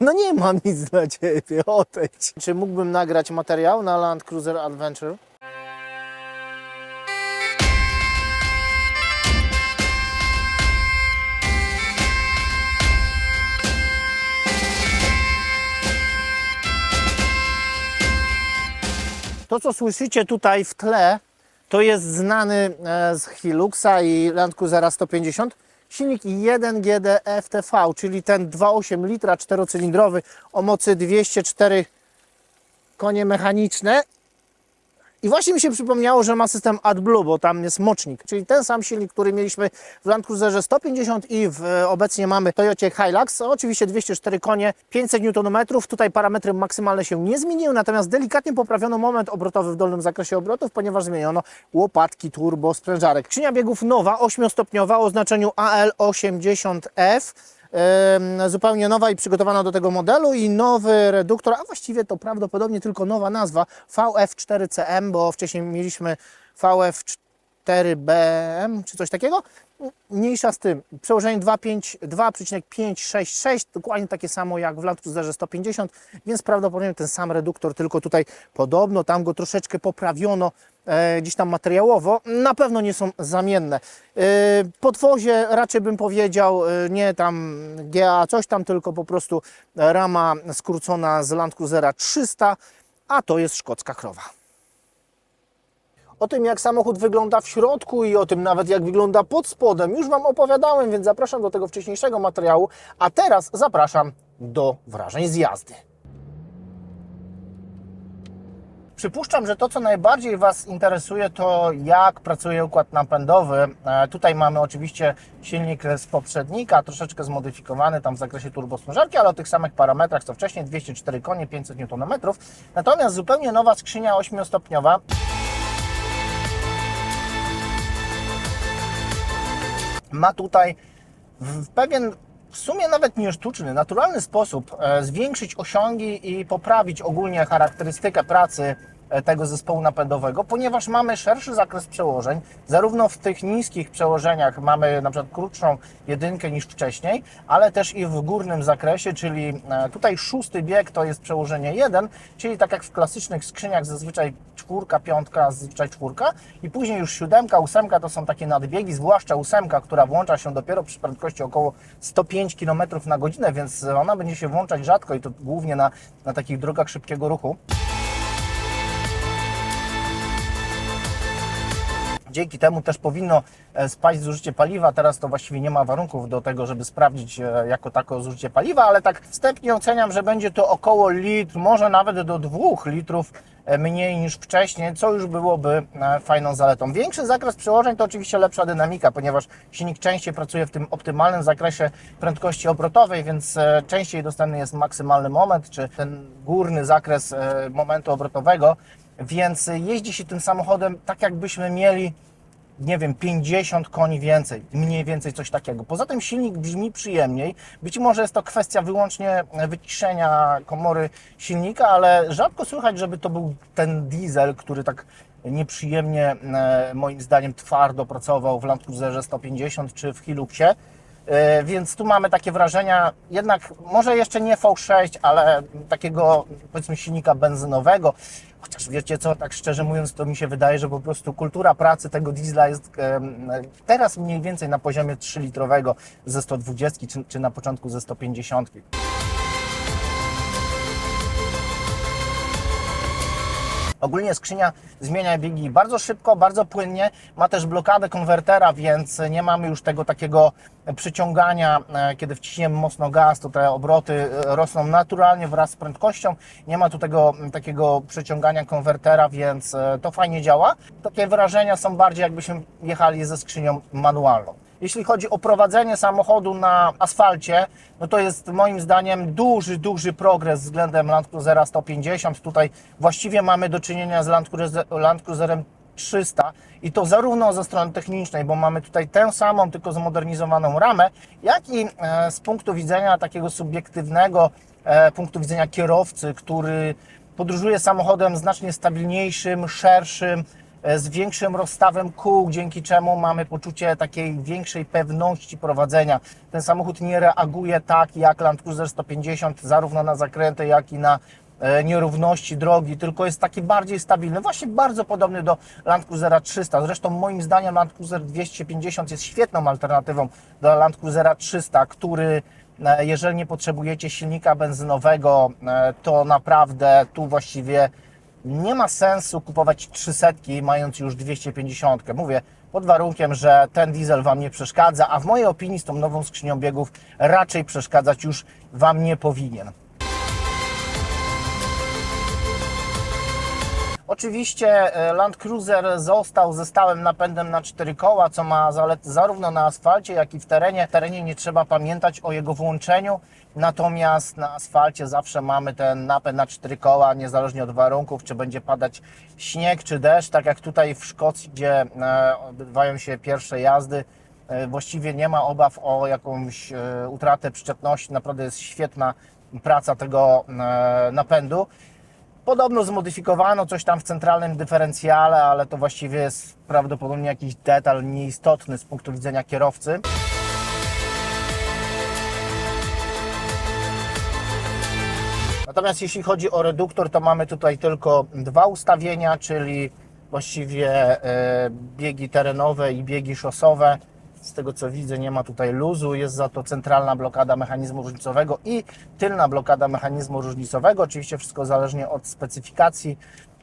No nie mam nic dla Ciebie, odejdź. Czy mógłbym nagrać materiał na Land Cruiser Adventure? To, co słyszycie tutaj w tle, to jest znany e, z Hiluxa i Land Cruisera 150 silnik 1GD FTV, czyli ten 2,8 litra czterocylindrowy o mocy 204 konie mechaniczne. I właśnie mi się przypomniało, że ma system AdBlue, bo tam jest mocznik, czyli ten sam silnik, który mieliśmy w Land Cruiserze 150 i w, obecnie mamy Toyocie Hilux. Oczywiście 204 konie, 500 Nm. Tutaj parametry maksymalne się nie zmieniły, natomiast delikatnie poprawiono moment obrotowy w dolnym zakresie obrotów, ponieważ zmieniono łopatki, turbo, sprężarek. Skrzynia biegów nowa, 8-stopniowa o znaczeniu AL80F. Zupełnie nowa i przygotowana do tego modelu i nowy reduktor, a właściwie to prawdopodobnie tylko nowa nazwa VF4CM, bo wcześniej mieliśmy VF4BM czy coś takiego. Mniejsza z tym, przełożenie 2,5 2,566, dokładnie takie samo jak w Land Cruiserze 150, więc prawdopodobnie ten sam reduktor, tylko tutaj podobno tam go troszeczkę poprawiono e, gdzieś tam materiałowo, na pewno nie są zamienne. E, podwozie raczej bym powiedział e, nie tam GA coś tam, tylko po prostu rama skrócona z Land Cruisera 300, a to jest szkocka krowa. O tym, jak samochód wygląda w środku i o tym nawet, jak wygląda pod spodem, już Wam opowiadałem, więc zapraszam do tego wcześniejszego materiału. A teraz zapraszam do wrażeń z jazdy. Przypuszczam, że to, co najbardziej Was interesuje, to jak pracuje układ napędowy. E, Tutaj mamy oczywiście silnik z poprzednika, troszeczkę zmodyfikowany tam w zakresie turbosprężarki, ale o tych samych parametrach co wcześniej, 204 konie, 500 Nm. Natomiast zupełnie nowa skrzynia 8-stopniowa, ma tutaj w pewien, w sumie nawet nie sztuczny, naturalny sposób e, zwiększyć osiągi i poprawić ogólnie charakterystykę pracy tego zespołu napędowego, ponieważ mamy szerszy zakres przełożeń, zarówno w tych niskich przełożeniach mamy na przykład krótszą jedynkę niż wcześniej, ale też i w górnym zakresie, czyli e, tutaj szósty bieg to jest przełożenie 1, czyli tak jak w klasycznych skrzyniach zazwyczaj czwórka, piątka, zazwyczaj czwórka i później już siódemka, ósemka to są takie nadbiegi, zwłaszcza ósemka, która włącza się dopiero przy prędkości około 105 km na godzinę, więc ona będzie się włączać rzadko i to głównie na, na takich drogach szybkiego ruchu. Dzięki temu też powinno e, spaść zużycie paliwa. Teraz to właściwie nie ma warunków do tego, żeby sprawdzić e, jako tako zużycie paliwa, ale tak wstępnie oceniam, że będzie to około litr, może nawet do 2 litrów e, mniej niż wcześniej, co już byłoby fajną zaletą. Większy zakres przełożeń to oczywiście lepsza dynamika, ponieważ silnik częściej pracuje w tym optymalnym zakresie prędkości obrotowej, więc częściej dostępny jest maksymalny moment, czy ten górny zakres momentu obrotowego, więc jeździ się tym samochodem tak, jakbyśmy mieli nie wiem, 50 koni więcej, mniej więcej coś takiego. Poza tym silnik brzmi przyjemniej. Być może jest to kwestia wyłącznie wyciszenia komory silnika, ale rzadko słychać, żeby to był ten diesel, który tak nieprzyjemnie, e, moim zdaniem, twardo pracował w Land Cruiserze 150 czy w Hiluxie. E, Więc tu mamy takie wrażenia, jednak może jeszcze nie V6, ale takiego powiedzmy silnika benzynowego. Chociaż wiecie co, tak szczerze mówiąc, to mi się wydaje, że po prostu kultura pracy tego diesla jest teraz mniej więcej na poziomie 3-litrowego ze 120 czy, czy na początku ze 150. Ogólnie skrzynia zmienia biegi bardzo szybko, bardzo płynnie. Ma też blokadę konwertera, więc nie mamy już tego takiego przyciągania, e, kiedy wciśniemy mocno gaz, to te obroty e, rosną naturalnie wraz z prędkością. Nie ma tu tego takiego przyciągania konwertera, więc e, to fajnie działa. Takie wrażenia są bardziej jakbyśmy jechali ze skrzynią manualną. Jeśli chodzi o prowadzenie samochodu na asfalcie, no to jest moim zdaniem duży, duży progres względem Land Cruisera 150. Tutaj właściwie mamy do czynienia z Land, Cruiser, Land Cruiserem 300 i to zarówno ze strony technicznej, bo mamy tutaj tę samą, tylko zmodernizowaną ramę, jak i e, z punktu widzenia takiego subiektywnego, e, punktu widzenia kierowcy, który podróżuje samochodem znacznie stabilniejszym, szerszym, z większym rozstawem kół, dzięki czemu mamy poczucie takiej większej pewności prowadzenia. Ten samochód nie reaguje tak jak Land Cruiser 150, zarówno na zakręty, jak i na e, nierówności drogi, tylko jest taki bardziej stabilny, właśnie bardzo podobny do Land Cruisera 300. Zresztą moim zdaniem Land Cruiser 250 jest świetną alternatywą do Land Cruisera 300, który e, jeżeli nie potrzebujecie silnika benzynowego, e, to naprawdę tu właściwie nie ma sensu kupować 300 mając już 250. Mówię, pod warunkiem, że ten diesel Wam nie przeszkadza, a w mojej opinii z tą nową skrzynią biegów raczej przeszkadzać już Wam nie powinien. Oczywiście e, Land Cruiser został ze stałym napędem na cztery koła, co ma zalety zarówno na asfalcie, jak i w terenie. W terenie nie trzeba pamiętać o jego włączeniu, natomiast na asfalcie zawsze mamy ten napęd na cztery koła, niezależnie od warunków, czy będzie padać śnieg, czy deszcz, tak jak tutaj w Szkocji, gdzie e, odbywają się pierwsze jazdy. E, Właściwie nie ma obaw o jakąś utratę przyczepności. Naprawdę jest świetna praca tego napędu. Podobno zmodyfikowano coś tam w centralnym dyferencjale, ale to właściwie jest prawdopodobnie jakiś detal nieistotny z punktu widzenia kierowcy. Natomiast jeśli chodzi o reduktor, to mamy tutaj tylko dwa ustawienia, czyli właściwie e, biegi terenowe i biegi szosowe. Z tego co widzę, nie ma tutaj luzu, jest za to centralna blokada mechanizmu różnicowego i tylna blokada mechanizmu różnicowego. Oczywiście wszystko zależnie od specyfikacji,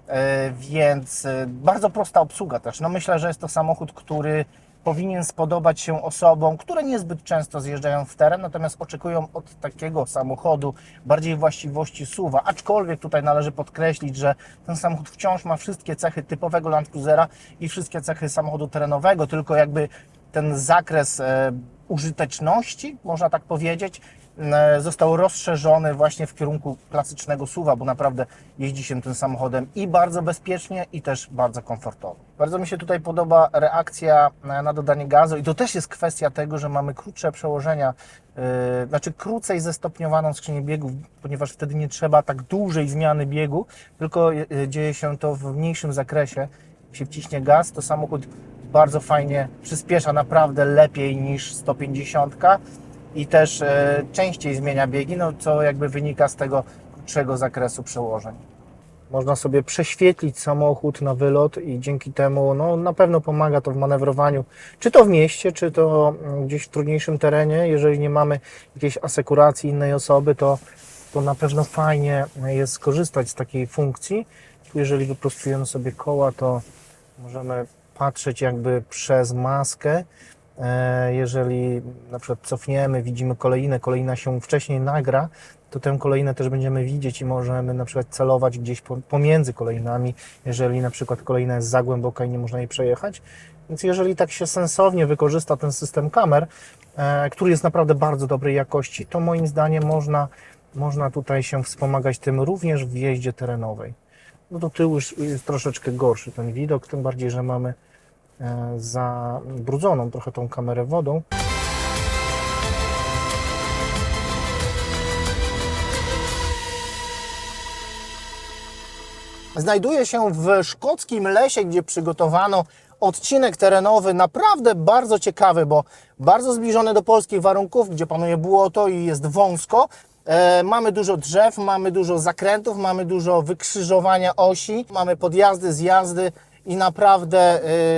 e, więc e, bardzo prosta obsługa też. No myślę, że jest to samochód, który powinien spodobać się osobom, które niezbyt często zjeżdżają w teren, natomiast oczekują od takiego samochodu bardziej właściwości SUV-a. Aczkolwiek tutaj należy podkreślić, że ten samochód wciąż ma wszystkie cechy typowego Land Cruisera i wszystkie cechy samochodu terenowego, tylko jakby ten zakres e, użyteczności, można tak powiedzieć, e, został rozszerzony właśnie w kierunku klasycznego SUV-a, bo naprawdę jeździ się tym samochodem i bardzo bezpiecznie, i też bardzo komfortowo. Bardzo mi się tutaj podoba reakcja na, na dodanie gazu i to też jest kwestia tego, że mamy krótsze przełożenia, yy, znaczy krócej zestopniowaną skrzynię biegów, ponieważ wtedy nie trzeba tak dużej zmiany biegu, tylko dzieje się to w mniejszym zakresie. Jak się wciśnie gaz, to samochód bardzo fajnie przyspiesza, naprawdę lepiej niż 150 i też e, częściej zmienia biegi, no, co jakby wynika z tego krótszego zakresu przełożeń. Można sobie prześwietlić samochód na wylot i dzięki temu no, na pewno pomaga to w manewrowaniu, czy to w mieście, czy to mm, gdzieś w trudniejszym terenie. Jeżeli nie mamy jakiejś asekuracji innej osoby, to, to na pewno fajnie jest skorzystać z takiej funkcji. Jeżeli wyprostujemy sobie koła, to możemy patrzeć jakby przez maskę. E, Jeżeli na przykład cofniemy, widzimy kolejne, kolejna się wcześniej nagra, to tę kolejnę też będziemy widzieć i możemy na przykład celować gdzieś po- pomiędzy kolejnami, jeżeli na przykład kolejna jest za głęboka i nie można jej przejechać. Więc jeżeli tak się sensownie wykorzysta ten system kamer, e, który jest naprawdę bardzo dobrej jakości, to moim zdaniem można, można tutaj się wspomagać tym również w jeździe terenowej. No do tyłu jest troszeczkę gorszy ten widok, tym bardziej, że mamy e, zabrudzoną trochę tą kamerę wodą. Znajduje się w szkockim lesie, gdzie przygotowano odcinek terenowy naprawdę bardzo ciekawy, bo bardzo zbliżony do polskich warunków, gdzie panuje błoto i jest wąsko. E, mamy dużo drzew, mamy dużo zakrętów, mamy dużo wykrzyżowania osi, mamy podjazdy, zjazdy i naprawdę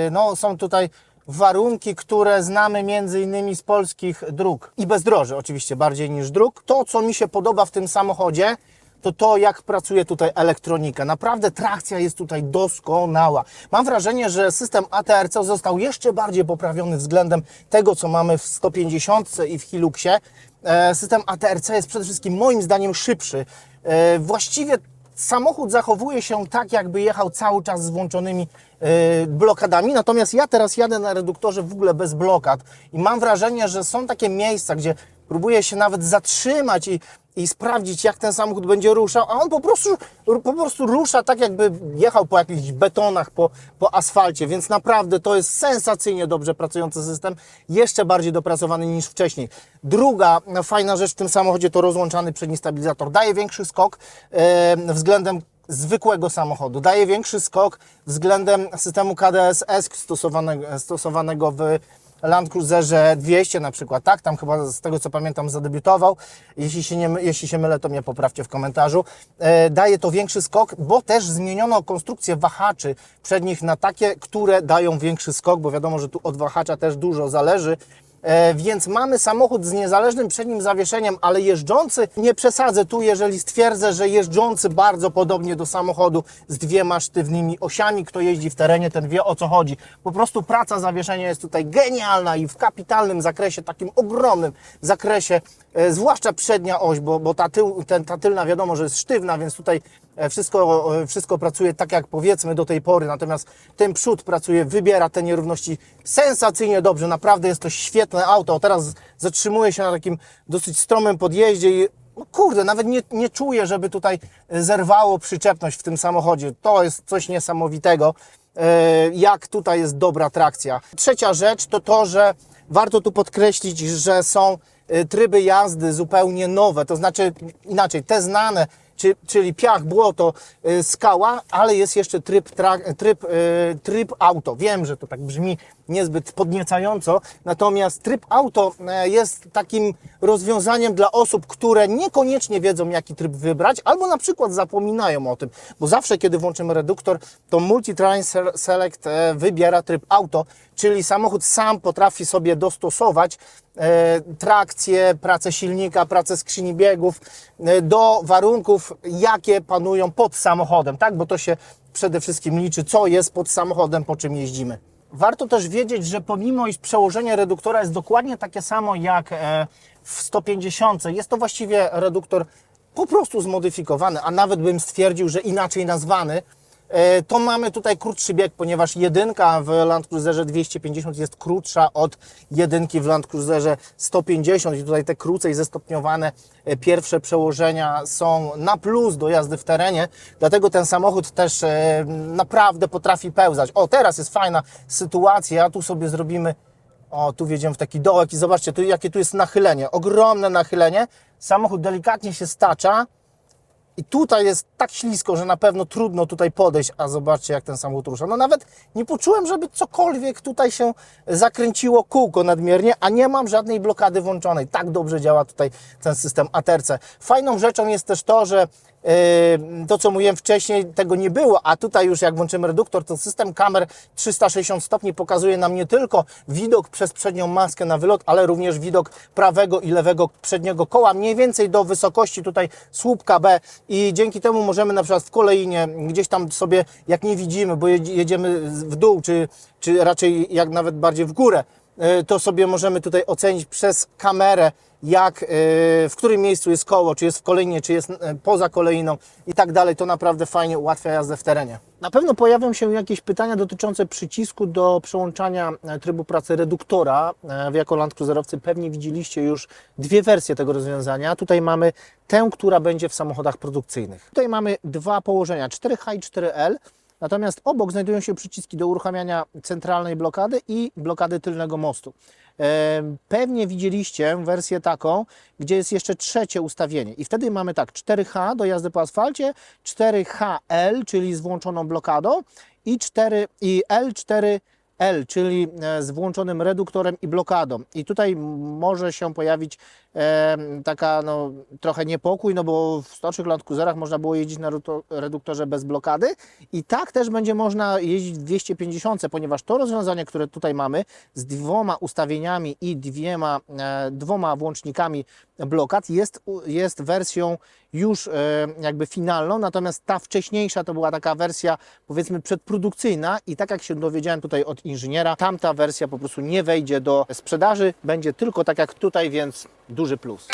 e, no, są tutaj warunki, które znamy między innymi z polskich dróg i bezdroży oczywiście bardziej niż dróg. To, co mi się podoba w tym samochodzie, to to, jak pracuje tutaj elektronika. Naprawdę trakcja jest tutaj doskonała. Mam wrażenie, że system ATRC został jeszcze bardziej poprawiony względem tego, co mamy w 150 i w Hiluxie. E, System ATRC jest przede wszystkim moim zdaniem szybszy. E, Właściwie samochód zachowuje się tak, jakby jechał cały czas z włączonymi e, blokadami, natomiast ja teraz jadę na reduktorze w ogóle bez blokad i mam wrażenie, że są takie miejsca, gdzie próbuję się nawet zatrzymać i, i sprawdzić, jak ten samochód będzie ruszał, a on po prostu, po prostu rusza tak, jakby jechał po jakichś betonach, po, po asfalcie, więc naprawdę to jest sensacyjnie dobrze pracujący system, jeszcze bardziej dopracowany niż wcześniej. Druga fajna rzecz w tym samochodzie to rozłączany przedni stabilizator. Daje większy skok e, względem zwykłego samochodu. Daje większy skok względem systemu KDS-S stosowanego, stosowanego w Land Cruiserze 200 na przykład, tak? Tam chyba z tego co pamiętam zadebiutował. Jeśli się, nie, jeśli się mylę, to mnie poprawcie w komentarzu. E, daje to większy skok, bo też zmieniono konstrukcję wahaczy przednich na takie, które dają większy skok, bo wiadomo, że tu od wahacza też dużo zależy. E, więc mamy samochód z niezależnym przednim zawieszeniem, ale jeżdżący, nie przesadzę tu, jeżeli stwierdzę, że jeżdżący bardzo podobnie do samochodu z dwiema sztywnymi osiami. Kto jeździ w terenie, ten wie o co chodzi. Po prostu praca zawieszenia jest tutaj genialna i w kapitalnym zakresie, takim ogromnym zakresie, zwłaszcza przednia oś, bo, bo ta, tył, ten, ta tylna wiadomo, że jest sztywna, więc tutaj e, wszystko, e, wszystko pracuje tak jak powiedzmy do tej pory, natomiast ten przód pracuje, wybiera te nierówności sensacyjnie dobrze, naprawdę jest to świetne auto. Teraz zatrzymuje się na takim dosyć stromym podjeździe i no kurde, nawet nie, nie czuję, żeby tutaj zerwało przyczepność w tym samochodzie. To jest coś niesamowitego, e, jak tutaj jest dobra trakcja. Trzecia rzecz to to, że warto tu podkreślić, że są e, tryby jazdy zupełnie nowe, to znaczy inaczej, te znane, czy, czyli piach, błoto, y, skała, ale jest jeszcze tryb, tryb, y, tryb auto. Wiem, że to tak brzmi niezbyt podniecająco, natomiast tryb auto jest takim rozwiązaniem dla osób, które niekoniecznie wiedzą, jaki tryb wybrać, albo na przykład zapominają o tym, bo zawsze, kiedy włączymy reduktor, to Multi-Train Se- Select wybiera tryb auto, czyli samochód sam potrafi sobie dostosować e, trakcję, pracę silnika, pracę skrzyni biegów e, do warunków, jakie panują pod samochodem, tak? Bo to się przede wszystkim liczy, co jest pod samochodem, po czym jeździmy. Warto też wiedzieć, że pomimo iż przełożenie reduktora jest dokładnie takie samo jak e, w 150, jest to właściwie reduktor po prostu zmodyfikowany, a nawet bym stwierdził, że inaczej nazwany, to mamy tutaj krótszy bieg, ponieważ jedynka w Land Cruiserze 250 jest krótsza od jedynki w Land Cruiserze 150 i tutaj te krócej zestopniowane e, pierwsze przełożenia są na plus do jazdy w terenie, dlatego ten samochód też e, naprawdę potrafi pełzać. O, teraz jest fajna sytuacja, tu sobie zrobimy o, tu wjedziemy w taki dołek i zobaczcie, tu, jakie tu jest nachylenie, ogromne nachylenie, samochód delikatnie się stacza, i tutaj jest tak ślisko, że na pewno trudno tutaj podejść, a zobaczcie jak ten samochód rusza. No nawet nie poczułem, żeby cokolwiek tutaj się zakręciło kółko nadmiernie, a nie mam żadnej blokady włączonej. Tak dobrze działa tutaj ten system ATRC. Fajną rzeczą jest też to, że to, co mówiłem wcześniej, tego nie było, a tutaj już jak włączymy reduktor, to system kamer 360 stopni pokazuje nam nie tylko widok przez przednią maskę na wylot, ale również widok prawego i lewego przedniego koła, mniej więcej do wysokości tutaj słupka B. I dzięki temu możemy na przykład w kolejnie gdzieś tam sobie, jak nie widzimy, bo jedzie- jedziemy w dół, czy, czy raczej jak nawet bardziej w górę, yy, to sobie możemy tutaj ocenić przez kamerę, jak, yy, w którym miejscu jest koło, czy jest w kolejnie, czy jest yy, poza kolejną i tak dalej. To naprawdę fajnie ułatwia jazdę w terenie. Na pewno pojawią się jakieś pytania dotyczące przycisku do przełączania e, trybu pracy reduktora. E, Wy jako Land Cruiserowcy pewnie widzieliście już dwie wersje tego rozwiązania. Tutaj mamy tę, która będzie w samochodach produkcyjnych. Tutaj mamy dwa położenia, 4H i 4L. Natomiast obok znajdują się przyciski do uruchamiania centralnej blokady i blokady tylnego mostu. Pewnie widzieliście wersję taką, gdzie jest jeszcze trzecie ustawienie. I wtedy mamy tak 4H do jazdy po asfalcie, 4HL, czyli z włączoną blokadą i, 4, i L4 L, czyli e, z włączonym reduktorem i blokadą. I tutaj może się pojawić e, taka no, trochę niepokój, no bo w stocznych Land można było jeździć na reduktorze bez blokady i tak też będzie można jeździć w 250, ponieważ to rozwiązanie, które tutaj mamy z dwoma ustawieniami i dwiema, e, dwoma włącznikami blokad jest, jest wersją już e, jakby finalną, natomiast ta wcześniejsza to była taka wersja powiedzmy przedprodukcyjna i tak jak się dowiedziałem tutaj od inżyniera, tamta wersja po prostu nie wejdzie do sprzedaży, będzie tylko tak jak tutaj, więc duży plus.